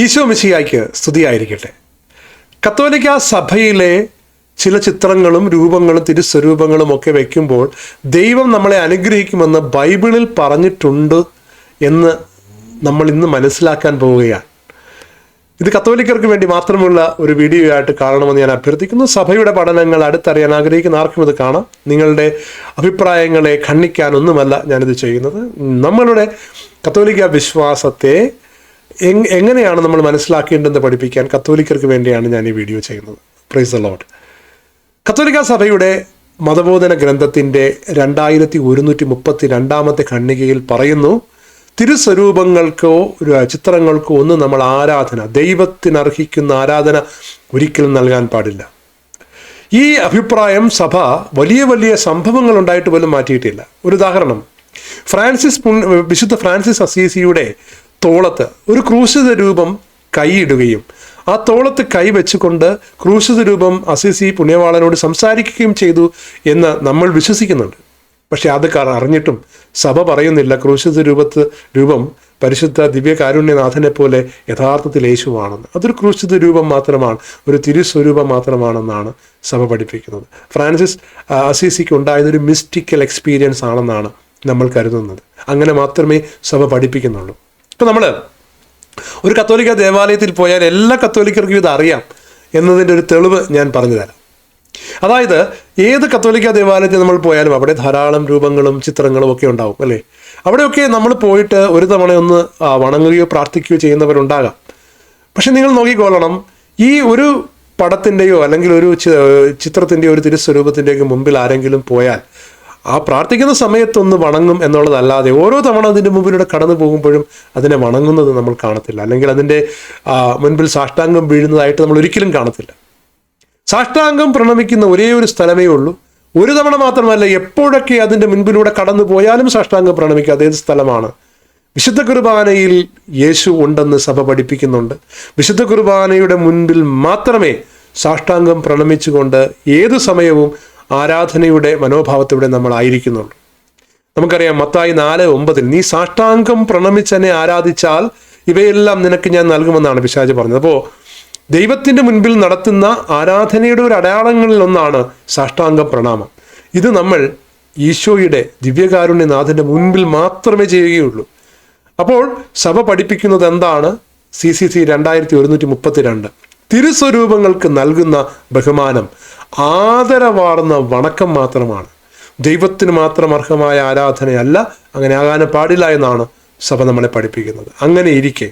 ഈശോ മിശിയായ്ക്ക് സ്തുതിയായിരിക്കട്ടെ. കത്തോലിക്ക സഭയിലെ ചില ചിത്രങ്ങളും രൂപങ്ങളും തിരുസ്വരൂപങ്ങളും ഒക്കെ വയ്ക്കുമ്പോൾ ദൈവം നമ്മളെ അനുഗ്രഹിക്കുമെന്ന് ബൈബിളിൽ പറഞ്ഞിട്ടുണ്ട് എന്ന് നമ്മൾ ഇന്ന് മനസ്സിലാക്കാൻ പോവുകയാണ്. ഇത് കത്തോലിക്കർക്ക് വേണ്ടി മാത്രമുള്ള ഒരു വീഡിയോ ആയിട്ട് കാണണമെന്ന് ഞാൻ അഭ്യർത്ഥിക്കുന്നു. സഭയുടെ പഠനങ്ങൾ അടുത്തറിയാൻ ആഗ്രഹിക്കുന്ന ആർക്കും ഇത് കാണാം. നിങ്ങളുടെ അഭിപ്രായങ്ങളെ ഖണ്ഡിക്കാനൊന്നുമല്ല ഞാനിത് ചെയ്യുന്നത്. നമ്മളുടെ കത്തോലിക്ക വിശ്വാസത്തെ എങ്ങനെയാണ് നമ്മൾ മനസ്സിലാക്കേണ്ടതെന്ന് പഠിപ്പിക്കാൻ കത്തോലിക്കർക്ക് വേണ്ടിയാണ് ഞാൻ ഈ വീഡിയോ ചെയ്യുന്നത്. പ്രൈസ് ദ ലോഡ് കത്തോലിക്ക സഭയുടെ മതബോധന ഗ്രന്ഥത്തിന്റെ രണ്ടായിരത്തി ഒരുന്നൂറ്റി മുപ്പത്തി രണ്ടാമത്തെ ഖണ്ഡികയിൽ പറയുന്നു തിരുസ്വരൂപങ്ങൾക്കോ ഒരു ചിത്രങ്ങൾക്കോ ഒന്നും നമ്മൾ ആരാധന ദൈവത്തിനർഹിക്കുന്ന ആരാധന ഒരിക്കലും നൽകാൻ പാടില്ല. ഈ അഭിപ്രായം സഭ വലിയ വലിയ സംഭവങ്ങൾ ഉണ്ടായിട്ട് പോലും മാറ്റിയിട്ടില്ല. ഒരു ഉദാഹരണം ഫ്രാൻസിസ് വിശുദ്ധ ഫ്രാൻസിസ് അസീസിയുടെ തോളത്ത് ഒരു ക്രൂശിത രൂപം കൈയിടുകയും ആ തോളത്ത് കൈ വെച്ചുകൊണ്ട് ക്രൂശിത രൂപം അസിസി പുണ്യവാളനോട് സംസാരിക്കുകയും ചെയ്തു എന്ന് നമ്മൾ വിശ്വസിക്കുന്നുണ്ട്. പക്ഷെ അത് അറിഞ്ഞിട്ടും സഭ പറയുന്നില്ല ക്രൂശിത രൂപത്ത് രൂപം പരിശുദ്ധ ദിവ്യകാരുണ്യനാഥനെ പോലെ യഥാർത്ഥത്തിൽ യേശുവാണെന്ന്. അതൊരു ക്രൂശിത രൂപം മാത്രമാണ് ഒരു തിരുസ്വരൂപം മാത്രമാണെന്നാണ് സഭ പഠിപ്പിക്കുന്നത്. ഫ്രാൻസിസ് അസിസിക്ക് അസീസിക്ക് ഉണ്ടായത് ഒരു മിസ്റ്റിക്കൽ എക്സ്പീരിയൻസ് ആണെന്നാണ് നമ്മൾ കരുതുന്നത്. അങ്ങനെ മാത്രമേ സഭ പഠിപ്പിക്കുന്നുള്ളൂ. ഇപ്പം നമ്മൾ ഒരു കത്തോലിക്ക ദേവാലയത്തിൽ പോയാൽ എല്ലാ കത്തോലിക്കർക്കും ഇത് അറിയാം എന്നതിന്റെ ഒരു തെളിവ് ഞാൻ പറഞ്ഞുതരാം അതായത് ഏത് കത്തോലിക്ക ദേവാലയത്തിൽ നമ്മൾ പോയാലും അവിടെ ധാരാളം രൂപങ്ങളും ചിത്രങ്ങളും ഒക്കെ ഉണ്ടാവും അല്ലേ? അവിടെയൊക്കെ നമ്മൾ പോയിട്ട് ഒരു തവണ ഒന്ന് വണങ്ങുകയോ പ്രാർത്ഥിക്കുകയോ ചെയ്യുന്നവരുണ്ടാകാം. പക്ഷെ നിങ്ങൾ നോക്കിക്കൊള്ളണം ഈ ഒരു പടത്തിന്റെയോ അല്ലെങ്കിൽ ഒരു ചിത്രത്തിന്റെയോ ഒരു തിരുസ്വരൂപത്തിന്റെയൊക്കെ മുമ്പിൽ ആരെങ്കിലും പോയാൽ ആ പ്രാർത്ഥിക്കുന്ന സമയത്തൊന്ന് വണങ്ങും എന്നുള്ളതല്ലാതെ ഓരോ തവണ അതിന്റെ മുമ്പിലൂടെ കടന്നു പോകുമ്പോഴും അതിനെ വണങ്ങുന്നത് നമ്മൾ കാണത്തില്ല. അല്ലെങ്കിൽ അതിന്റെ മുൻപിൽ സാഷ്ടാംഗം വീഴുന്നതായിട്ട് നമ്മൾ ഒരിക്കലും കാണത്തില്ല. സാഷ്ടാംഗം പ്രണമിക്കുന്ന ഒരേ ഒരു സ്ഥലമേ ഉള്ളൂ. ഒരു തവണ മാത്രമല്ല എപ്പോഴൊക്കെ അതിന്റെ മുൻപിലൂടെ കടന്നു പോയാലും സാഷ്ടാംഗം പ്രണമിക്കുക അതേ സ്ഥലമാണ്? വിശുദ്ധ കുർബാനയിൽ യേശു ഉണ്ടെന്ന് സഭ പഠിപ്പിക്കുന്നുണ്ട്. വിശുദ്ധ കുർബാനയുടെ മുൻപിൽ മാത്രമേ സാഷ്ടാംഗം പ്രണമിച്ചുകൊണ്ട് ഏതു സമയവും ആരാധനയുടെ മനോഭാവത്തിലൂടെ നമ്മൾ ആയിരിക്കുന്നുള്ളൂ നമുക്കറിയാം മത്തായി നാല് ഒമ്പതിൽ നീ സാഷ്ടാംഗം പ്രണമിച്ചെന്നെ ആരാധിച്ചാൽ ഇവയെല്ലാം നിനക്ക് ഞാൻ നൽകുമെന്നാണ് പിശാജ് പറഞ്ഞത്. അപ്പോൾ ദൈവത്തിന്റെ മുൻപിൽ നടത്തുന്ന ആരാധനയുടെ ഒരു അടയാളങ്ങളിൽ ഒന്നാണ് സാഷ്ടാംഗം പ്രണാമം. ഇത് നമ്മൾ ഈശോയുടെ ദിവ്യകാരുണ്യനാഥന്റെ മുൻപിൽ മാത്രമേ ചെയ്യുകയുള്ളൂ. അപ്പോൾ സഭ പഠിപ്പിക്കുന്നത് എന്താണ്? സി സി സി രണ്ടായിരത്തി ഒരുന്നൂറ്റി മുപ്പത്തിരണ്ട്. തിരുസ്വരൂപങ്ങൾക്ക് നൽകുന്ന ബഹുമാനം. ആദരവാർന്ന വണക്കം മാത്രമാണ്. ദൈവത്തിന് മാത്രം അർഹമായ ആരാധനയല്ല അങ്ങനെ ആകാൻ പാടില്ല എന്നാണ് സഭ നമ്മളെ പഠിപ്പിക്കുന്നത്. അങ്ങനെ ഇരിക്കെ.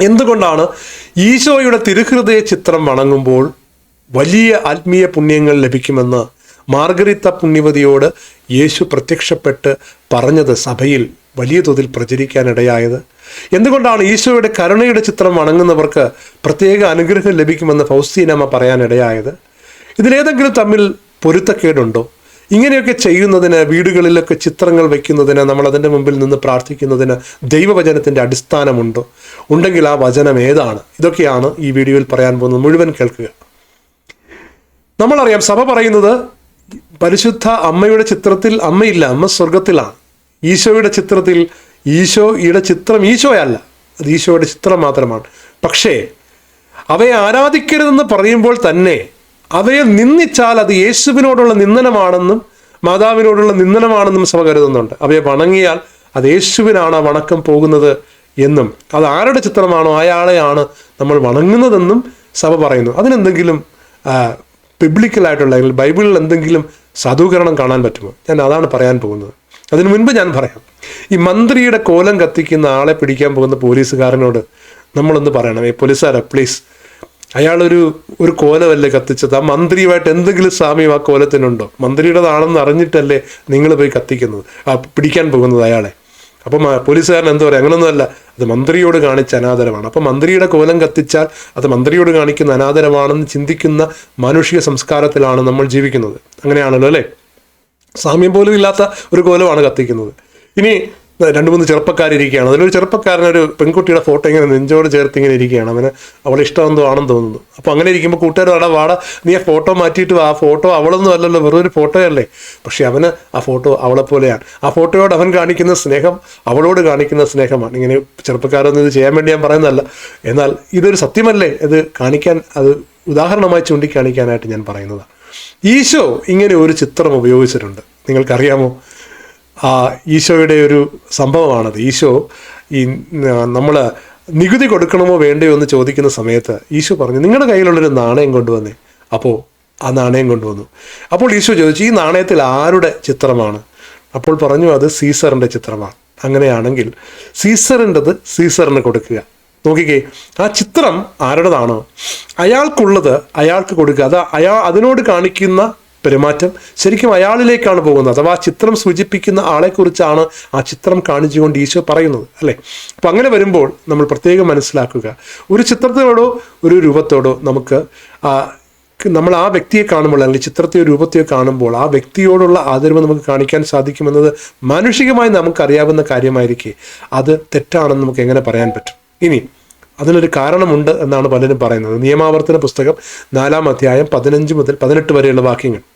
എന്തുകൊണ്ടാണ് ഈശോയുടെ തിരുഹൃദയ ചിത്രം വണങ്ങുമ്പോൾ വലിയ ആത്മീയ പുണ്യങ്ങൾ ലഭിക്കുമെന്ന് മാർഗരിത്ത പുണ്യവതിയോട് യേശു പ്രത്യക്ഷപ്പെട്ട് പറഞ്ഞത് സഭയിൽ വലിയ തോതിൽ പ്രചരിക്കാനിടയായത് എന്തുകൊണ്ടാണ് ഈശോയുടെ കരുണയുടെ ചിത്രം വണങ്ങുന്നവർക്ക് പ്രത്യേക അനുഗ്രഹം ലഭിക്കുമെന്ന് ഫൗസ്തീനമ്മ പറയാനിടയായത് ഇതിലേതെങ്കിലും തമ്മിൽ പൊരുത്തക്കേടുണ്ടോ? ഇങ്ങനെയൊക്കെ ചെയ്യുന്നതിന് വീടുകളിലൊക്കെ ചിത്രങ്ങൾ വയ്ക്കുന്നതിന് നമ്മൾ അതിന്റെ മുമ്പിൽ നിന്ന് പ്രാർത്ഥിക്കുന്നതിന് ദൈവവചനത്തിന്റെ അടിസ്ഥാനമുണ്ടോ? ഉണ്ടെങ്കിൽ ആ വചനം ഏതാണ്? ഇതൊക്കെയാണ് ഈ വീഡിയോയിൽ പറയാൻ പോകുന്നത്. മുഴുവൻ കേൾക്കുക. നമ്മളറിയാം സഭ പറയുന്നത് പരിശുദ്ധ അമ്മയുടെ ചിത്രത്തിൽ അമ്മയില്ല അമ്മ സ്വർഗത്തിലാണ് ഈശോയുടെ ചിത്രത്തിൽ ഈശോയുടെ ചിത്രം ഈശോയല്ല. അത് ഈശോയുടെ ചിത്രം മാത്രമാണ്. പക്ഷേ അവയെ ആരാധിക്കരുതെന്ന് പറയുമ്പോൾ തന്നെ അവയെ നിന്ദിച്ചാൽ അത് യേശുവിനോടുള്ള നിന്ദനമാണെന്നും മാതാവിനോടുള്ള നിന്ദനമാണെന്നും സഭ കരുതുന്നുണ്ട്. അവയെ വണങ്ങിയാൽ അത് യേശുവിനാണ് വണക്കം പോകുന്നത് എന്നും. അത് ആരുടെ ചിത്രമാണോ അയാളെയാണ് നമ്മൾ വണങ്ങുന്നതെന്നും സഭ പറയുന്നു. അതിനെന്തെങ്കിലും ബിബ്ലിക്കലായിട്ടുള്ള അല്ലെങ്കിൽ ബൈബിളിൽ എന്തെങ്കിലും സാധൂകരണം കാണാൻ പറ്റുമോ? ഞാൻ അതാണ് പറയാൻ പോകുന്നത്. അതിനു മുൻപ് ഞാൻ പറയാം. ഈ മന്ത്രിയുടെ കോലം കത്തിക്കുന്ന ആളെ പിടിക്കാൻ പോകുന്ന പോലീസുകാരനോട് നമ്മളൊന്ന് പറയണം. ഈ പോലീസുകാരെ പ്ലീസ് അയാളൊരു ഒരു കോലമല്ലേ കത്തിച്ചത്? ആ മന്ത്രിയുമായിട്ട് എന്തെങ്കിലും സാമ്യം ആ കോലത്തിനുണ്ടോ? മന്ത്രിയുടേതാണെന്ന് അറിഞ്ഞിട്ടല്ലേ നിങ്ങൾ പോയി കത്തിക്കുന്നത് ആ പിടിക്കാൻ പോകുന്നത് അയാളെ. അപ്പം പോലീസുകാരൻ എന്താ പറയുക അങ്ങനൊന്നുമല്ല അത് മന്ത്രിയോട് കാണിച്ച അനാദരമാണ് അപ്പം മന്ത്രിയുടെ കോലം കത്തിച്ചാൽ അത് മന്ത്രിയോട് കാണിക്കുന്ന അനാദരമാണെന്ന് ചിന്തിക്കുന്ന മാനുഷിക സംസ്കാരത്തിലാണ് നമ്മൾ ജീവിക്കുന്നത്. അങ്ങനെയാണല്ലോ അല്ലേ? സാമ്യം പോലും ഇല്ലാത്ത ഒരു കോലമാണ് കത്തിക്കുന്നത്. ഇനി രണ്ട് മൂന്ന് ചെറുപ്പക്കാരിയ്ക്കുകയാണ് അതിലൊരു ചെറുപ്പക്കാരനൊരു പെൺകുട്ടിയുടെ ഫോട്ടോ ഇങ്ങനെ നെഞ്ചോട് ചേർത്ത് ഇങ്ങനെ ഇരിക്കുകയാണ്. അവന് അവൾ ഇഷ്ടമെന്തോ ആണെന്ന് തോന്നുന്നു. അപ്പോൾ അങ്ങനെ ഇരിക്കുമ്പോൾ കൂട്ടുകാർ വാടാ നീ ആ ഫോട്ടോ മാറ്റിയിട്ട്. ആ ഫോട്ടോ അവളൊന്നും അല്ലല്ലോ വെറും ഒരു ഫോട്ടോയല്ലേ? പക്ഷേ അവന് ആ ഫോട്ടോ അവളെ പോലെയാണ് ആ ഫോട്ടോയോട് അവൻ കാണിക്കുന്ന സ്നേഹം അവളോട് കാണിക്കുന്ന സ്നേഹമാണ്. ഇങ്ങനെ ചെറുപ്പക്കാരൊന്നും ഇത് ചെയ്യാൻ വേണ്ടി ഞാൻ പറയുന്നതല്ല. എന്നാൽ ഇതൊരു സത്യമല്ലേ? ഇത് കാണിക്കാൻ അത് ഉദാഹരണമായി ചൂണ്ടിക്കാണിക്കാനായിട്ട് ഞാൻ പറയുന്നതാണ്. ഈശോ ഇങ്ങനെ ഒരു ചിത്രം ഉപയോഗിച്ചിട്ടുണ്ട്. നിങ്ങൾക്കറിയാമോ? ഈശോയുടെ ഒരു സംഭവമാണത്. ഈശോ ഈ നമ്മൾ നികുതി കൊടുക്കണമോ വേണ്ടയോ എന്ന് ചോദിക്കുന്ന സമയത്ത് ഈശോ പറഞ്ഞു നിങ്ങളുടെ കയ്യിലുള്ളൊരു നാണയം കൊണ്ടുവന്നേ. അപ്പോൾ ആ നാണയം കൊണ്ടുവന്നു. അപ്പോൾ ഈശോ ചോദിച്ചു ഈ നാണയത്തിൽ ആരുടെ ചിത്രമാണ്? അപ്പോൾ പറഞ്ഞു അത് സീസറിന്റെ ചിത്രമാണ്. അങ്ങനെയാണെങ്കിൽ സീസറിന്റെത് സീസറിന് കൊടുക്കുക. നോക്കിക്കേ ആ ചിത്രം ആരുടേതാണോ? അയാൾക്കുള്ളത് അയാൾക്ക് കൊടുക്കുക. അത് അയാൾ അതിനോട് കാണിക്കുന്ന പെരുമാറ്റം ശരിക്കും അയാളിലേക്കാണ് പോകുന്നത്. അഥവാ ചിത്രം സൂചിപ്പിക്കുന്ന ആളെക്കുറിച്ചാണ് ആ ചിത്രം കാണിച്ചുകൊണ്ട് ഈശോ പറയുന്നത് അല്ലേ? അപ്പം അങ്ങനെ വരുമ്പോൾ നമ്മൾ പ്രത്യേകം മനസ്സിലാക്കുക. ഒരു ചിത്രത്തോടോ ഒരു രൂപത്തോടോ നമുക്ക് നമ്മൾ ആ വ്യക്തിയെ കാണുമ്പോൾ അല്ലെങ്കിൽ ചിത്രത്തെയോ രൂപത്തെയോ കാണുമ്പോൾ ആ വ്യക്തിയോടുള്ള ആദരവ് നമുക്ക് കാണിക്കാൻ സാധിക്കുമെന്നത് മാനുഷികമായി നമുക്കറിയാവുന്ന കാര്യമായിരിക്കെ. അത് തെറ്റാണെന്ന് നമുക്ക് എങ്ങനെ പറയാൻ പറ്റും? ഇനി അതിനൊരു കാരണമുണ്ട് എന്നാണ് പലരും പറയുന്നത്. നിയമാവർത്തന പുസ്തകം നാലാം അധ്യായം പതിനഞ്ച് മുതൽ പതിനെട്ട് വരെയുള്ള വാക്യങ്ങൾ.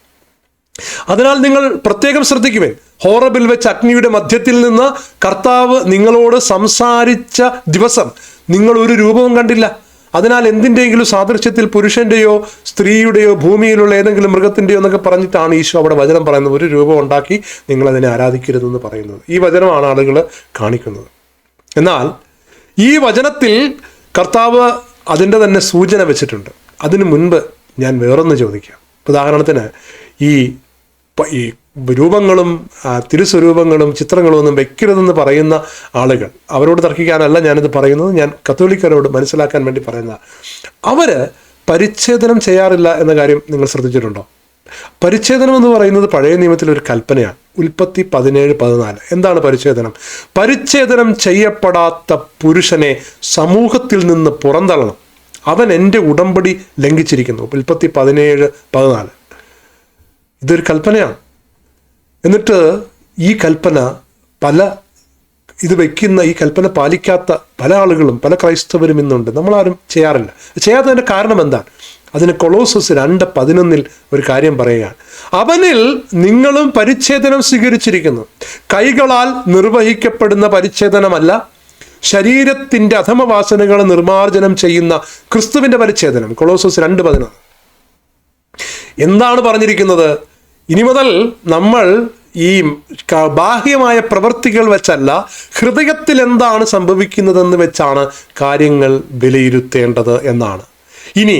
അതിനാൽ നിങ്ങൾ പ്രത്യേകം ശ്രദ്ധിക്കുവേ ഹോറബിൽ വെച്ച് അഗ്നിയുടെ മധ്യത്തിൽ നിന്ന് കർത്താവ് നിങ്ങളോട് സംസാരിച്ച ദിവസം നിങ്ങൾ ഒരു രൂപവും കണ്ടില്ല. അതിനാൽ എന്തിന്റെയെങ്കിലും സാദൃശ്യത്തിൽ പുരുഷന്റെയോ സ്ത്രീയുടെയോ ഭൂമിയിലുള്ള ഏതെങ്കിലും മൃഗത്തിന്റെയോ എന്നൊക്കെ പറഞ്ഞിട്ടാണ് ഈശോ അവിടെ വചനം പറയുന്നത്. ഒരു രൂപം ഉണ്ടാക്കി നിങ്ങൾ അതിനെ ആരാധിക്കരുതെന്ന് പറയുന്നത്. ഈ വചനമാണ് ആളുകൾ കാണിക്കുന്നത്. എന്നാൽ ഈ വചനത്തിൽ കർത്താവ് അതിന്റെ തന്നെ സൂചന വെച്ചിട്ടുണ്ട്. അതിനു മുൻപ് ഞാൻ വേറൊന്ന് ചോദിക്കാം. ഉദാഹരണത്തിന് ഈ ഈ രൂപങ്ങളും തിരുസ്വരൂപങ്ങളും ചിത്രങ്ങളും ഒന്നും വെക്കരുതെന്ന് പറയുന്ന ആളുകൾ അവരോട് തർക്കിക്കാനല്ല ഞാനിത് പറയുന്നത് ഞാൻ കത്തോലിക്കരോട് മനസ്സിലാക്കാൻ വേണ്ടി പറയുന്ന. അവർ പരിച്ഛേദനം ചെയ്യാറില്ല എന്ന കാര്യം നിങ്ങൾ ശ്രദ്ധിച്ചിട്ടുണ്ടോ? പരിച്ഛേദനം എന്ന് പറയുന്നത് പഴയ നിയമത്തിൽ ഒരു കൽപ്പനയാണ്. ഉൽപ്പത്തി പതിനേഴ് പതിനാല്. എന്താണ് പരിച്ഛേദനം? പരിച്ഛേദനം ചെയ്യപ്പെടാത്ത പുരുഷനെ സമൂഹത്തിൽ നിന്ന് പുറന്തള്ളണം. അവൻ എന്റെ ഉടമ്പടി ലംഘിച്ചിരിക്കുന്നു. ഉൽപ്പത്തി പതിനേഴ് പതിനാല്. ഇതൊരു കൽപ്പനയാണ്. എന്നിട്ട് ഈ കൽപ്പന പല ഇത് വയ്ക്കുന്ന ഈ കൽപ്പന പാലിക്കാത്ത പല ആളുകളും പല ക്രൈസ്തവരും ഇന്നുണ്ട്. നമ്മളാരും ചെയ്യാറില്ല. ചെയ്യാത്തതിന്റെ കാരണം എന്താണ്? അതിന് കൊളോസസ് രണ്ട് പതിനൊന്നിൽ ഒരു കാര്യം പറയുകയാണ്. അവനിൽ നിങ്ങളും പരിച്ഛേദനം സ്വീകരിച്ചിരിക്കുന്നു. കൈകളാൽ നിർവഹിക്കപ്പെടുന്ന പരിച്ഛേദനമല്ല ശരീരത്തിന്റെ അധമവാസനകളെ നിർമാർജനം ചെയ്യുന്ന ക്രിസ്തുവിന്റെ പരിച്ഛേദനം. കൊളോസസ് രണ്ട് പതിനൊന്ന്. എന്താണ് പറഞ്ഞിരിക്കുന്നത്? ഇനി മുതൽ നമ്മൾ ഈ ബാഹ്യമായ പ്രവൃത്തികൾ വെച്ചല്ല ഹൃദയത്തിൽ എന്താണ് സംഭവിക്കുന്നതെന്ന് വെച്ചാണ് കാര്യങ്ങൾ വിലയിരുത്തേണ്ടത് എന്നാണ്. ഇനി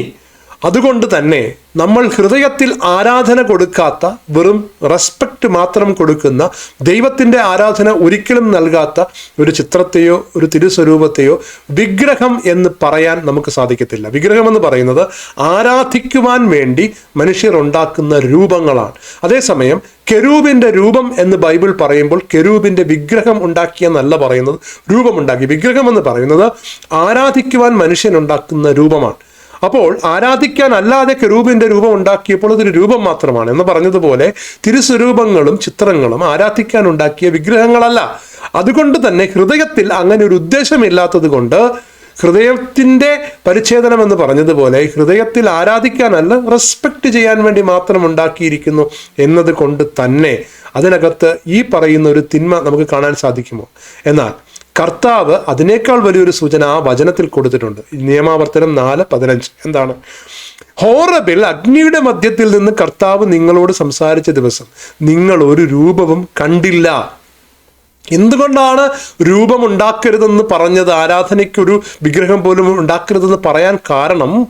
അതുകൊണ്ട് തന്നെ നമ്മൾ ഹൃദയത്തിൽ ആരാധന കൊടുക്കാത്ത വെറും റെസ്പെക്റ്റ് മാത്രം കൊടുക്കുന്ന ദൈവത്തിന്റെ ആരാധന ഒരിക്കലും നൽകാത്ത ഒരു ചിത്രത്തെയോ ഒരു തിരുസ്വരൂപത്തെയോ വിഗ്രഹം എന്ന് പറയാൻ നമുക്ക് സാധിക്കത്തില്ല. വിഗ്രഹം എന്ന് പറയുന്നത് ആരാധിക്കുവാൻ വേണ്ടി മനുഷ്യർ ഉണ്ടാക്കുന്ന രൂപങ്ങളാണ്. അതേസമയം കെരൂബിന്റെ രൂപം എന്ന് ബൈബിൾ പറയുമ്പോൾ കെരൂബിന്റെ വിഗ്രഹം ഉണ്ടാക്കിയെന്നല്ല പറയുന്നത് രൂപമുണ്ടാക്കി. വിഗ്രഹം എന്ന് പറയുന്നത് ആരാധിക്കുവാൻ മനുഷ്യൻ ഉണ്ടാക്കുന്ന രൂപമാണ്. അപ്പോൾ ആരാധിക്കാൻ അല്ലാതെ കെരൂബിന്റെ രൂപം ഉണ്ടാക്കിയപ്പോൾ അതൊരു രൂപം മാത്രമാണ് എന്ന് പറഞ്ഞതുപോലെ തിരുസ്വരൂപങ്ങളും ചിത്രങ്ങളും ആരാധിക്കാൻ ഉണ്ടാക്കിയ വിഗ്രഹങ്ങളല്ല. അതുകൊണ്ട് തന്നെ ഹൃദയത്തിൽ അങ്ങനെ ഒരു ഉദ്ദേശമില്ലാത്തത് കൊണ്ട് ഹൃദയത്തിന്റെ പരിച്ഛേദനം എന്ന് പറഞ്ഞതുപോലെ ഹൃദയത്തിൽ ആരാധിക്കാനല്ല റെസ്പെക്ട് ചെയ്യാൻ വേണ്ടി മാത്രം ഉണ്ടാക്കിയിരിക്കുന്നു എന്നത് കൊണ്ട് തന്നെ അതിനകത്ത് ഈ പറയുന്ന ഒരു തിന്മ നമുക്ക് കാണാൻ സാധിക്കുമോ? എന്നാൽ കർത്താവ് അതിനേക്കാൾ വലിയൊരു സൂചന ആ വചനത്തിൽ കൊടുത്തിട്ടുണ്ട്. നിയമാവർത്തനം നാല് പതിനഞ്ച്. എന്താണ്? ഹോറബിൽ അഗ്നിയുടെ മധ്യത്തിൽ നിന്ന് കർത്താവ് നിങ്ങളോട് സംസാരിച്ച ദിവസം നിങ്ങൾ ഒരു രൂപവും കണ്ടില്ല. എന്തുകൊണ്ടാണ് രൂപം ഉണ്ടാക്കരുതെന്ന് പറഞ്ഞത്? ആരാധനയ്ക്കൊരു വിഗ്രഹം പോലും ഉണ്ടാക്കരുതെന്ന് പറയാൻ കാരണം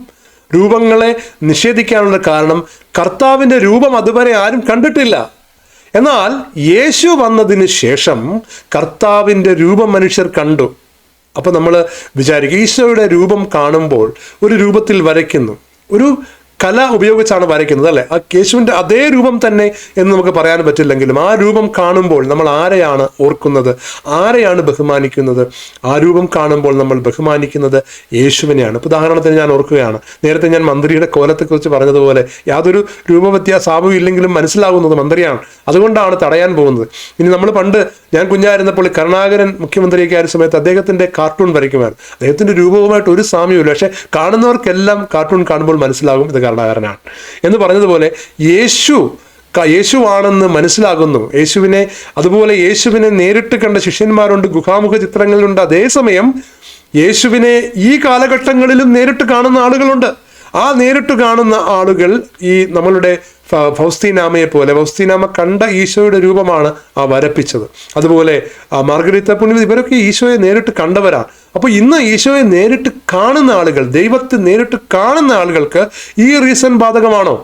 രൂപങ്ങളെ നിഷേധിക്കാനുള്ള കാരണം കർത്താവിന്റെ രൂപം അതുവരെ ആരും കണ്ടിട്ടില്ല. എന്നാൽ യേശു വന്നതിന് ശേഷം കർത്താവിന്റെ രൂപം മനുഷ്യർ കണ്ടു. അപ്പോൾ നമ്മൾ വിചാരിക്കും ഈശോയുടെ രൂപം കാണുമ്പോൾ ഒരു രൂപത്തിൽ വരയ്ക്കുന്നു. ഒരു കല ഉപയോഗിച്ചാണ് വരയ്ക്കുന്നത് അല്ലെ? ആ യേശുവിന്റെ അതേ രൂപം തന്നെ എന്ന് നമുക്ക് പറയാൻ പറ്റില്ലെങ്കിലും ആ രൂപം കാണുമ്പോൾ നമ്മൾ ആരെയാണ് ഓർക്കുന്നത്? ആരെയാണ് ബഹുമാനിക്കുന്നത്? ആ രൂപം കാണുമ്പോൾ നമ്മൾ ബഹുമാനിക്കുന്നത് യേശുവിനെയാണ്. ഇപ്പൊ ഉദാഹരണത്തിന് ഞാൻ ഓർക്കുകയാണ്. നേരത്തെ ഞാൻ മന്ത്രിയുടെ കോലത്തെക്കുറിച്ച് പറഞ്ഞതുപോലെ യാതൊരു രൂപവ്യത്യാസാവും ഇല്ലെങ്കിലും മനസ്സിലാകുന്നത് മന്ത്രിയാണ്. അതുകൊണ്ടാണ് തടയാൻ പോകുന്നത്. ഇനി നമ്മൾ പണ്ട് ഞാൻ കുഞ്ഞായിരുന്നപ്പോൾ കരുണാകരൻ മുഖ്യമന്ത്രിയൊക്കെ ആയ സമയത്ത് അദ്ദേഹത്തിന്റെ കാർട്ടൂൺ വരയ്ക്കുമായിരുന്നു. അദ്ദേഹത്തിന്റെ രൂപവുമായിട്ട് ഒരു സാമ്യമില്ല പക്ഷെ കാണുന്നവർക്കെല്ലാം കാർട്ടൂൺ കാണുമ്പോൾ മനസ്സിലാകും ഇത് കരുണാകരനാണ് എന്ന് പറഞ്ഞതുപോലെ യേശു യേശുവാണെന്ന് മനസ്സിലാകുന്നു. യേശുവിനെ അതുപോലെ യേശുവിനെ നേരിട്ട് കണ്ട ശിഷ്യന്മാരുണ്ട് ഗുഹാമുഖ ചിത്രങ്ങളിലുണ്ട്. അതേസമയം യേശുവിനെ ഈ കാലഘട്ടങ്ങളിലും നേരിട്ട് കാണുന്ന ആളുകളുണ്ട്. ആ നേരിട്ട് കാണുന്ന ആളുകൾ ഈ നമ്മളുടെ ഫൗസ്തീനാമയെ പോലെ ഫൗസ്തീനാമ കണ്ട ഈശോയുടെ രൂപമാണ് ആ വരപ്പിച്ചത്. അതുപോലെ മാർഗരീത്ത പുണ്യവതി ഇവരൊക്കെ ഈശോയെ നേരിട്ട് കണ്ടവരാ. അപ്പോൾ ഇന്ന് ഈശോയെ നേരിട്ട് കാണുന്ന ആളുകൾ ദൈവത്തെ നേരിട്ട് കാണുന്ന ആളുകൾക്ക് ഈ റീസൺ ബാധകമാണോ?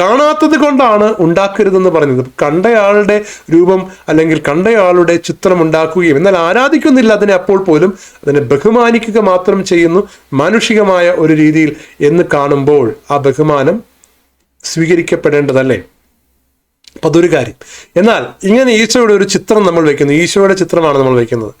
കാണാത്തത് കൊണ്ടാണ് ഉണ്ടാക്കരുതെന്ന് പറഞ്ഞത്. കണ്ടയാളുടെ രൂപം അല്ലെങ്കിൽ കണ്ടയാളുടെ ചിത്രം ഉണ്ടാക്കുകയും എന്നാൽ ആരാധിക്കുന്നില്ല അതിനെ അപ്പോൾ പോലും അതിനെ ബഹുമാനിക്കുക മാത്രം ചെയ്യുന്നു മാനുഷികമായ ഒരു രീതിയിൽ എന്ന് കാണുമ്പോൾ ആ ബഹുമാനം സ്വീകരിക്കപ്പെടേണ്ടതല്ലേ? അപ്പോൾ അതൊരു കാര്യം. എന്നാൽ ഇങ്ങനെ ഈശോയുടെ ഒരു ചിത്രം നമ്മൾ വെക്കുന്നു ഈശോയുടെ ചിത്രമാണ് നമ്മൾ വെക്കുന്നത്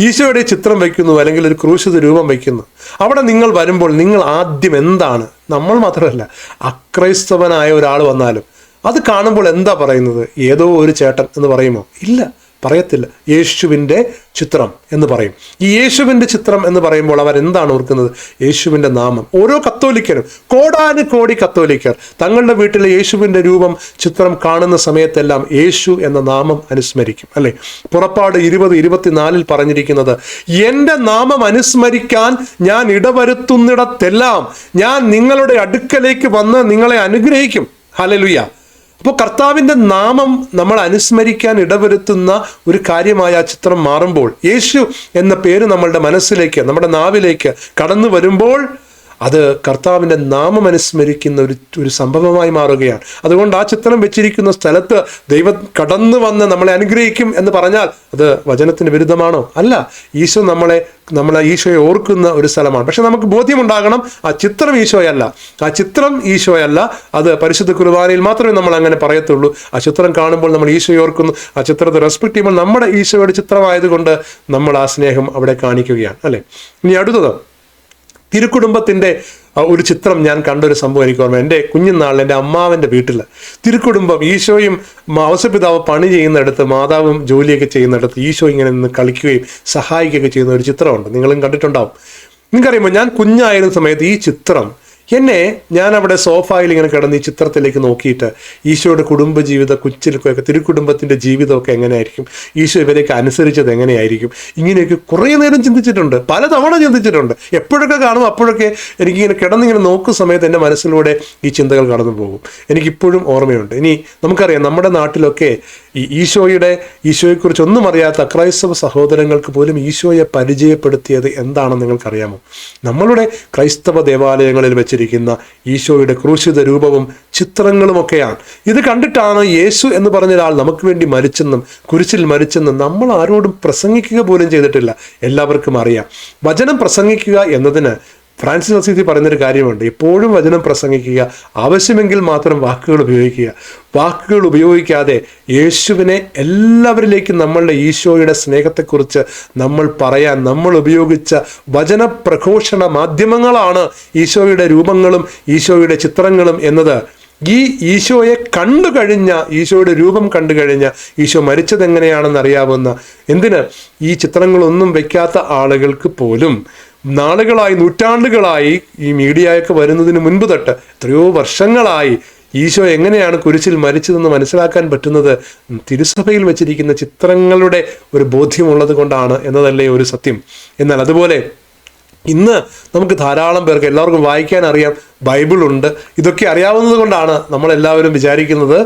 ഈശോയുടെ ചിത്രം വയ്ക്കുന്നു അല്ലെങ്കിൽ ഒരു ക്രൂശിത രൂപം വയ്ക്കുന്നു. അവിടെ നിങ്ങൾ വരുമ്പോൾ നിങ്ങൾ ആദ്യം എന്താണ്? നമ്മൾ മാത്രമല്ല അക്രൈസ്തവനായ ഒരാൾ വന്നാലും അത് കാണുമ്പോൾ എന്താ പറയുന്നത്? ഏതോ ഒരു ചേട്ടൻ എന്ന് പറയുമോ? ഇല്ല. പറയത്തില്ല. യേശുവിന്റെ ചിത്രം എന്ന് പറയും. ഈ യേശുവിന്റെ ചിത്രം എന്ന് പറയുമ്പോൾ അവർ എന്താണ് ഓർക്കുന്നത്? യേശുവിന്റെ നാമം. ഓരോ കത്തോലിക്കരും കോടാനു കോടി കത്തോലിക്കർ തങ്ങളുടെ വീട്ടിലെ യേശുവിന്റെ രൂപം ചിത്രം കാണുന്ന സമയത്തെല്ലാം യേശു എന്ന നാമം അനുസ്മരിക്കും. അല്ലേ? പുറപ്പാട് ഇരുപത് ഇരുപത്തിനാലിൽ പറഞ്ഞിരിക്കുന്നത് എന്റെ നാമം അനുസ്മരിക്കാൻ ഞാൻ ഇടവരുത്തുന്നിടത്തെല്ലാം ഞാൻ നിങ്ങളുടെ അടുക്കലേക്ക് വന്ന് നിങ്ങളെ അനുഗ്രഹിക്കും. ഹലലുയ അപ്പോൾ കർത്താവിന്റെ നാമം നമ്മൾ അനുസ്മരിക്കാൻ ഇടവരുത്തുന്ന ഒരു കാര്യമായ ആ ചിത്രം മാറുമ്പോൾ യേശു എന്ന പേര് നമ്മളുടെ മനസ്സിലേക്ക് നമ്മുടെ നാവിലേക്ക് കടന്നു വരുമ്പോൾ അത് കർത്താവിന്റെ നാമം അനുസ്മരിക്കുന്ന ഒരു ഒരു സംഭവമായി മാറുകയാണ്. അതുകൊണ്ട് ആ ചിത്രം വെച്ചിരിക്കുന്ന സ്ഥലത്ത് ദൈവം കടന്നു വന്ന് നമ്മളെ അനുഗ്രഹിക്കും എന്ന് പറഞ്ഞാൽ അത് വചനത്തിന് വിരുദ്ധമാണോ? അല്ല. ഈശോ നമ്മളെ നമ്മളെ ഈശോയെ ഓർക്കുന്ന ഒരു സ്ഥലമാണ്. പക്ഷെ നമുക്ക് ബോധ്യമുണ്ടാകണം ആ ചിത്രം ഈശോയല്ല. ആ ചിത്രം ഈശോയല്ല. അത് പരിശുദ്ധ കുർബാനയിൽ മാത്രമേ നമ്മൾ അങ്ങനെ പറയത്തുള്ളൂ. ആ ചിത്രം കാണുമ്പോൾ നമ്മൾ ഈശോയെ ഓർക്കുന്നു. ആ ചിത്രത്തെ റെസ്പെക്ട് ചെയ്യുമ്പോൾ നമ്മുടെ ഈശോയുടെ ചിത്രമായതുകൊണ്ട് നമ്മൾ ആ സ്നേഹം അവിടെ കാണിക്കുകയാണ് അല്ലേ? ഇനി അടുത്തത്. തിരുക്കുടുംബത്തിന്റെ ഒരു ചിത്രം ഞാൻ കണ്ടൊരു സംഭവം എനിക്ക് ഓർമ്മ. എന്റെ കുഞ്ഞുനാളിൽ എന്റെ അമ്മാവന്റെ വീട്ടിൽ തിരുക്കുടുംബം ഈശോയും ഔസപിതാവ് പണി ചെയ്യുന്നിടത്ത് മാതാവും ജോലിയൊക്കെ ചെയ്യുന്നിടത്ത് ഈശോ ഇങ്ങനെ നിന്ന് കളിക്കുകയും സഹായിക്കുകയൊക്കെ ചെയ്യുന്ന ഒരു ചിത്രമുണ്ട്. നിങ്ങളും കണ്ടിട്ടുണ്ടാവും. നിങ്ങൾക്കറിയുമ്പോൾ ഞാൻ കുഞ്ഞായിരുന്ന സമയത്ത് ഈ ചിത്രം എന്നെ ഞാൻ അവിടെ സോഫായിൽ ഇങ്ങനെ കിടന്ന് ഈ ചിത്രത്തിലേക്ക് നോക്കിയിട്ട് ഈശോയുടെ കുടുംബജീവിത കുച്ചിലൊക്കെ തിരുക്കുടുംബത്തിന്റെ ജീവിതമൊക്കെ എങ്ങനെയായിരിക്കും? ഈശോ ഇവരെയൊക്കെ അനുസരിച്ചത് എങ്ങനെയായിരിക്കും? ഇങ്ങനെയൊക്കെ കുറേ നേരം ചിന്തിച്ചിട്ടുണ്ട്. പലതവണ ചിന്തിച്ചിട്ടുണ്ട്. എപ്പോഴൊക്കെ കാണും അപ്പോഴൊക്കെ എനിക്കിങ്ങനെ കിടന്നിങ്ങനെ നോക്കുന്ന സമയത്ത് എന്റെ മനസ്സിലൂടെ ഈ ചിന്തകൾ കടന്നു പോകും എനിക്കിപ്പോഴും ഓർമ്മയുണ്ട്. ഇനി നമുക്കറിയാം നമ്മുടെ നാട്ടിലൊക്കെ ഈ ഈശോയുടെ ഈശോയെക്കുറിച്ച് ഒന്നും അറിയാത്ത ക്രൈസ്തവ സഹോദരങ്ങൾക്ക് പോലും ഈശോയെ പരിചയപ്പെടുത്തിയത് എന്താണെന്ന് നിങ്ങൾക്കറിയാമോ? നമ്മളുടെ ക്രൈസ്തവ ദേവാലയങ്ങളിൽ വെച്ചിരിക്കുന്ന ഈശോയുടെ ക്രൂശിത രൂപവും ചിത്രങ്ങളുമൊക്കെയാണ്. ഇത് കണ്ടിട്ടാണ് യേശു എന്ന് പറഞ്ഞ ഒരാൾ നമുക്ക് വേണ്ടി മരിച്ചെന്നും കുരിശിൽ മരിച്ചെന്നും നമ്മൾ ആരോടും പ്രസംഗിക്കുക പോലും ചെയ്തിട്ടില്ല. എല്ലാവർക്കും അറിയാം. വചനം പ്രസംഗിക്കുക എന്നതിന് ഫ്രാൻസിസ് അസീതി പറയുന്നൊരു കാര്യമുണ്ട്. എപ്പോഴും വചനം പ്രസംഗിക്കുക ആവശ്യമെങ്കിൽ മാത്രം വാക്കുകൾ ഉപയോഗിക്കുക. വാക്കുകൾ ഉപയോഗിക്കാതെ യേശുവിനെ എല്ലാവരിലേക്കും നമ്മളുടെ ഈശോയുടെ സ്നേഹത്തെക്കുറിച്ച് നമ്മൾ പറയാൻ നമ്മൾ ഉപയോഗിച്ച വചന പ്രഘോഷണ മാധ്യമങ്ങളാണ് ഈശോയുടെ രൂപങ്ങളും ഈശോയുടെ ചിത്രങ്ങളും എന്നത്. ഈ ഈശോയെ കണ്ടു കഴിഞ്ഞ ഈശോയുടെ രൂപം കണ്ടു കഴിഞ്ഞ ഈശോ മരിച്ചത് എങ്ങനെയാണെന്ന് അറിയാവുന്ന എന്തിന്? ഈ ചിത്രങ്ങളൊന്നും വെക്കാത്ത ആളുകൾക്ക് പോലും നാളുകളായി നൂറ്റാണ്ടുകളായി ഈ മീഡിയയൊക്കെ വരുന്നതിന് മുൻപ് തൊട്ട് എത്രയോ വർഷങ്ങളായി ഈശോ എങ്ങനെയാണ് കുരിശിൽ മരിച്ചതെന്ന് മനസ്സിലാക്കാൻ പറ്റുന്നത്? തിരുസഭയിൽ വെച്ചിരിക്കുന്ന ചിത്രങ്ങളുടെ ഒരു ബോധ്യമുള്ളത് കൊണ്ടാണ് എന്നതല്ലേ ഒരു സത്യം. എന്നാൽ അതുപോലെ ഇന്ന് നമുക്ക് ധാരാളം പേർക്ക് എല്ലാവർക്കും വായിക്കാൻ അറിയാം ബൈബിളുണ്ട് ഇതൊക്കെ അറിയാവുന്നത് കൊണ്ടാണ് നമ്മളെല്ലാവരും വിചാരിക്കുന്നത്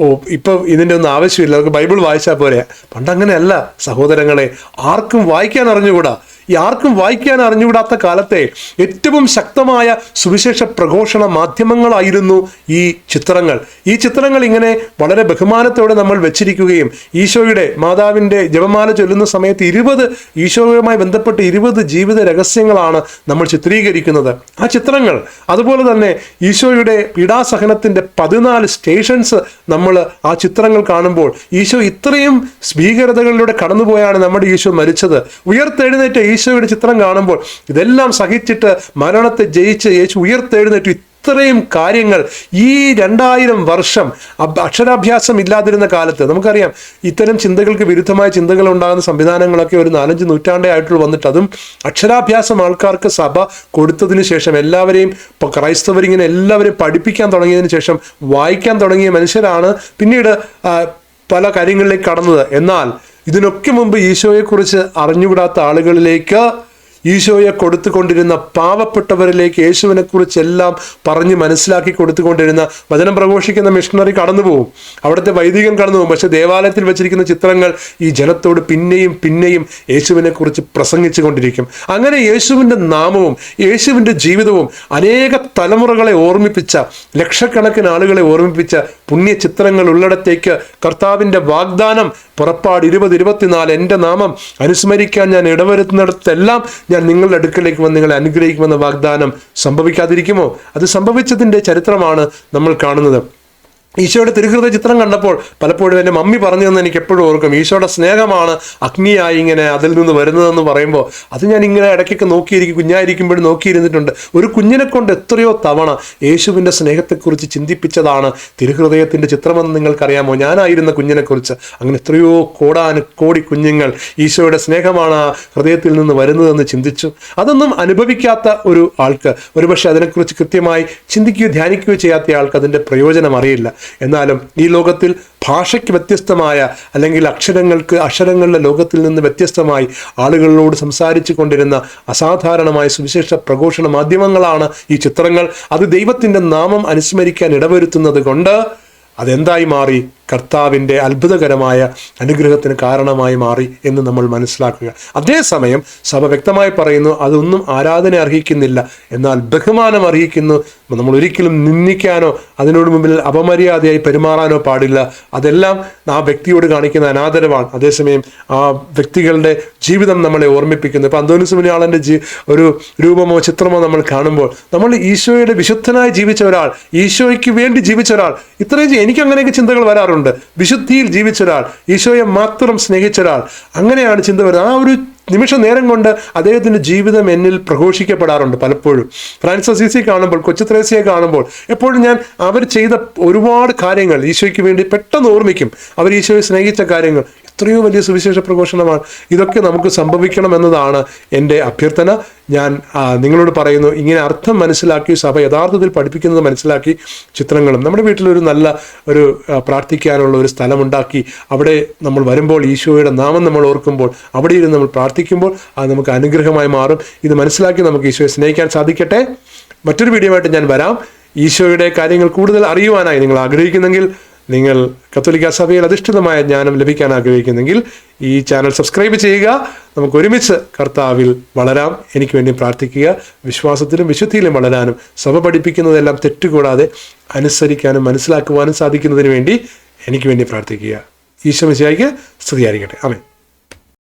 ഓ ഇപ്പം ഇതിന്റെ ഒന്നും ആവശ്യമില്ല. അവർക്ക് ബൈബിൾ വായിച്ചാൽ പോരെ. പണ്ട് അങ്ങനെയല്ല സഹോദരങ്ങളെ ആർക്കും വായിക്കാൻ അറിഞ്ഞുകൂടാ? ആർക്കും വായിക്കാൻ അറിഞ്ഞുകൂടാത്ത കാലത്തെ ഏറ്റവും ശക്തമായ സുവിശേഷ പ്രഘോഷണ മാധ്യമങ്ങളായിരുന്നു ഈ ചിത്രങ്ങൾ. ഈ ചിത്രങ്ങൾ ഇങ്ങനെ വളരെ ബഹുമാനത്തോടെ നമ്മൾ വെച്ചിരിക്കുകയും ഈശോയുടെ മാതാവിന്റെ ജപമാല ചൊല്ലുന്ന സമയത്ത് ഇരുപത് ഈശോയുമായി ബന്ധപ്പെട്ട് ഇരുപത് ജീവിത രഹസ്യങ്ങളാണ് നമ്മൾ ചിത്രീകരിക്കുന്നത്. ആ ചിത്രങ്ങൾ അതുപോലെ തന്നെ ഈശോയുടെ പീഡാസഹനത്തിന്റെ പതിനാല് സ്റ്റേഷൻസ് നമ്മൾ ആ ചിത്രങ്ങൾ കാണുമ്പോൾ ഈശോ ഇത്രയും ഭീകരതകളിലൂടെ കടന്നുപോയാണ് നമ്മുടെ ഈശോ മരിച്ചത്. ഉയർത്തെഴുന്നേറ്റ ഈശോയുടെ ചിത്രം കാണുമ്പോൾ ഇതെല്ലാം സഹിച്ചിട്ട് മരണത്തെ ജയിച്ച് യേശു ഉയർത്തെഴുന്നേറ്റ്. ഇത്രയും കാര്യങ്ങൾ ഈ രണ്ടായിരം വർഷം അക്ഷരാഭ്യാസം ഇല്ലാതിരുന്ന കാലത്ത് നമുക്കറിയാം ഇത്തരം ചിന്തകൾക്ക് വിരുദ്ധമായ ചിന്തകൾ ഉണ്ടാകുന്ന സംവിധാനങ്ങളൊക്കെ ഒരു നാലഞ്ച് നൂറ്റാണ്ടേ ആയിട്ടുള്ള വന്നിട്ട്. അതും അക്ഷരാഭ്യാസം ആൾക്കാർക്ക് സഭ കൊടുത്തതിന് ശേഷം എല്ലാവരെയും ഇപ്പോൾ ക്രൈസ്തവരിങ്ങനെ എല്ലാവരെയും പഠിപ്പിക്കാൻ തുടങ്ങിയതിന് ശേഷം വായിക്കാൻ തുടങ്ങിയ മനുഷ്യരാണ് പിന്നീട് പല കാര്യങ്ങളിലേക്ക് കടന്നത്. എന്നാൽ ഇതിനൊക്കെ മുമ്പ് ഈശോയെക്കുറിച്ച് അറിഞ്ഞുകൂടാത്ത ആളുകളിലേക്ക് ഈശോയെ കൊടുത്തുകൊണ്ടിരുന്ന പാവപ്പെട്ടവരിലേക്ക് യേശുവിനെ കുറിച്ചെല്ലാം പറഞ്ഞ് മനസ്സിലാക്കി കൊടുത്തുകൊണ്ടിരുന്ന വചനം പ്രഘോഷിക്കുന്ന മിഷണറി കടന്നു പോകും അവിടുത്തെ വൈദികൻ കടന്നു പോകും പക്ഷെ ദേവാലയത്തിൽ വെച്ചിരിക്കുന്ന ചിത്രങ്ങൾ ഈ ജനത്തോട് പിന്നെയും പിന്നെയും യേശുവിനെ കുറിച്ച് പ്രസംഗിച്ചു കൊണ്ടിരിക്കും അങ്ങനെ യേശുവിന്റെ നാമവും യേശുവിന്റെ ജീവിതവും അനേക തലമുറകളെ ഓർമ്മിപ്പിച്ച ലക്ഷക്കണക്കിന് ആളുകളെ ഓർമ്മിപ്പിച്ച പുണ്യ ചിത്രങ്ങൾ ഉള്ളിടത്തേക്ക് കർത്താവിന്റെ വാഗ്ദാനം പുറപ്പാട് ഇരുപത് ഇരുപത്തിനാല് എന്റെ നാമം അനുസ്മരിക്കാൻ ഞാൻ ഇടവരുത്തുന്നിടത്തെല്ലാം ഞാൻ നിങ്ങളുടെ അടുക്കലേക്ക് വന്ന് നിങ്ങളെ അനുഗ്രഹിക്കുമെന്ന വാഗ്ദാനം സംഭവിക്കാതിരിക്കുമോ? അത് സംഭവിച്ചതിന്റെ ചരിത്രമാണ് നമ്മൾ കാണുന്നത്. ഈശോയുടെ തിരുഹൃദയ ചിത്രം കണ്ടപ്പോൾ പലപ്പോഴും എന്റെ മമ്മി പറഞ്ഞു തന്നെ എനിക്ക് എപ്പോഴും ഓർക്കും ഈശോയുടെ സ്നേഹമാണ് അഗ്നിയായി ഇങ്ങനെ അതിൽ നിന്ന് വരുന്നതെന്ന് പറയുമ്പോൾ അത് ഞാൻ ഇങ്ങനെ ഇടയ്ക്കൊക്കെ നോക്കിയിരിക്കും കുഞ്ഞായിരിക്കുമ്പോഴും നോക്കിയിരുന്നിട്ടുണ്ട്. ഒരു കുഞ്ഞിനെ കൊണ്ട് എത്രയോ തവണ യേശുവിന്റെ സ്നേഹത്തെക്കുറിച്ച് ചിന്തിപ്പിച്ചതാണ് തിരുഹൃദയത്തിന്റെ ചിത്രമെന്ന് നിങ്ങൾക്കറിയാമോ? ഞാനായിരുന്ന കുഞ്ഞിനെക്കുറിച്ച്. അങ്ങനെ എത്രയോ കോടാനു കോടി കുഞ്ഞുങ്ങൾ ഈശോയുടെ സ്നേഹമാണ് ഹൃദയത്തിൽ നിന്ന് വരുന്നതെന്ന് ചിന്തിച്ചു. അതൊന്നും അനുഭവിക്കാത്ത ഒരു ആൾക്ക് ഒരുപക്ഷെ അതിനെക്കുറിച്ച് കൃത്യമായി ചിന്തിക്കുകയോ ധ്യാനിക്കുകയോ ചെയ്യാത്ത ആൾക്ക് അതിന്റെ പ്രയോജനം അറിയില്ല. എന്നാലും ഈ ലോകത്തിൽ ഭാഷയ്ക്ക് വ്യത്യസ്തമായ അല്ലെങ്കിൽ അക്ഷരങ്ങൾക്ക് അക്ഷരങ്ങളുടെ ലോകത്തിൽ നിന്ന് വ്യത്യസ്തമായി ആളുകളോട് സംസാരിച്ചു കൊണ്ടിരുന്ന അസാധാരണമായ സുവിശേഷ പ്രഘോഷണ മാധ്യമങ്ങളാണ് ഈ ചിത്രങ്ങൾ. അത് ദൈവത്തിന്റെ നാമം അനുസ്മരിക്കാൻ ഇടവരുത്തുന്നത് കൊണ്ട് അതെന്തായി മാറി? കർത്താവിന്റെ അത്ഭുതകരമായ അനുഗ്രഹത്തിന് കാരണമായി മാറി എന്ന് നമ്മൾ മനസ്സിലാക്കുക. അതേസമയം സഭ വ്യക്തമായി പറയുന്നു അതൊന്നും ആരാധന അർഹിക്കുന്നില്ല. എന്നാൽ ബഹുമാനം അർഹിക്കുന്നു. നമ്മൾ ഒരിക്കലും നിന്ദിക്കാനോ അതിനോട് മുമ്പിൽ അപമര്യാദയായി പെരുമാറാനോ പാടില്ല. അതെല്ലാം ആ വ്യക്തിയോട് കാണിക്കുന്ന അനാദരവാണ്. അതേസമയം ആ വ്യക്തികളുടെ ജീവിതം നമ്മളെ ഓർമ്മിപ്പിക്കുന്നു. ഇപ്പം അന്തോനിസ് മുനിയാളന്റെ ജീ ഒരു രൂപമോ ചിത്രമോ നമ്മൾ കാണുമ്പോൾ നമ്മൾ ഈശോയുടെ വിശുദ്ധനായി ജീവിച്ച ഒരാൾ ഈശോയ്ക്ക് വേണ്ടി ജീവിച്ച ഒരാൾ ഇത്രയും എനിക്ക് അങ്ങനെയൊക്കെ ചിന്തകൾ വരാറുണ്ട്. വിശുദ്ധിയിൽ ജീവിച്ച ഒരാൾ ഈശോയെ മാത്രം സ്നേഹിച്ച ഒരാൾ അങ്ങനെയാണ് ചിന്ത വരുന്നത്. ആ ഒരു നിമിഷ നേരം കൊണ്ട് അദ്ദേഹത്തിന്റെ ജീവിതം എന്നിൽ പ്രഘോഷിക്കപ്പെടാറുണ്ട് പലപ്പോഴും. ഫ്രാൻസ് അസീസി കാണുമ്പോൾ കൊച്ചു ത്രേസിയെ കാണുമ്പോൾ എപ്പോഴും ഞാൻ അവർ ചെയ്ത ഒരുപാട് കാര്യങ്ങൾ ഈശോയ്ക്ക് വേണ്ടി പെട്ടെന്ന് ഓർമ്മിക്കും. അവർ ഈശോയെ സ്നേഹിച്ച കാര്യങ്ങൾ. എത്രയോ വലിയ സുവിശേഷ പ്രഘോഷണമാണ്. ഇതൊക്കെ നമുക്ക് സംഭവിക്കണം എന്നതാണ് എന്റെ അഭ്യർത്ഥന. ഞാൻ നിങ്ങളോട് പറയുന്നു ഇങ്ങനെ അർത്ഥം മനസ്സിലാക്കി സഭ യഥാർത്ഥത്തിൽ പഠിപ്പിക്കുന്നത് മനസ്സിലാക്കി ചിത്രങ്ങളും നമ്മുടെ വീട്ടിലൊരു നല്ല ഒരു പ്രാർത്ഥിക്കാനുള്ള ഒരു സ്ഥലമുണ്ടാക്കി. അവിടെ നമ്മൾ വരുമ്പോൾ ഈശോയുടെ നാമം നമ്മൾ ഓർക്കുമ്പോൾ അവിടെ ഇരുന്ന് നമ്മൾ പ്രാർത്ഥിക്കുമ്പോൾ അത് നമുക്ക് അനുഗ്രഹമായി മാറും. ഇത് മനസ്സിലാക്കി നമുക്ക് ഈശോയെ സ്നേഹിക്കാൻ സാധിക്കട്ടെ. മറ്റൊരു വീഡിയോ ആയിട്ട് ഞാൻ വരാം. ഈശോയുടെ കാര്യങ്ങൾ കൂടുതൽ അറിയുവാനായി നിങ്ങൾ ആഗ്രഹിക്കുന്നെങ്കിൽ നിങ്ങൾ കത്തോലിക്ക സഭയിൽ അധിഷ്ഠിതമായ ജ്ഞാനം ലഭിക്കാൻ ആഗ്രഹിക്കുന്നെങ്കിൽ ഈ ചാനൽ സബ്സ്ക്രൈബ് ചെയ്യുക. നമുക്ക് ഒരുമിച്ച് കർത്താവിൽ വളരാം. എനിക്ക് വേണ്ടി പ്രാർത്ഥിക്കുക. വിശ്വാസത്തിലും വിശുദ്ധിയിലും വളരാനും സഭ പഠിപ്പിക്കുന്നതെല്ലാം തെറ്റുകൂടാതെ അനുസരിക്കാനും മനസ്സിലാക്കുവാനും സാധിക്കുന്നതിന് വേണ്ടി എനിക്ക് വേണ്ടി പ്രാർത്ഥിക്കുക. ഈശോ മിശിഹായ്ക്ക് സ്തുതിയായിരിക്കട്ടെ. അമേ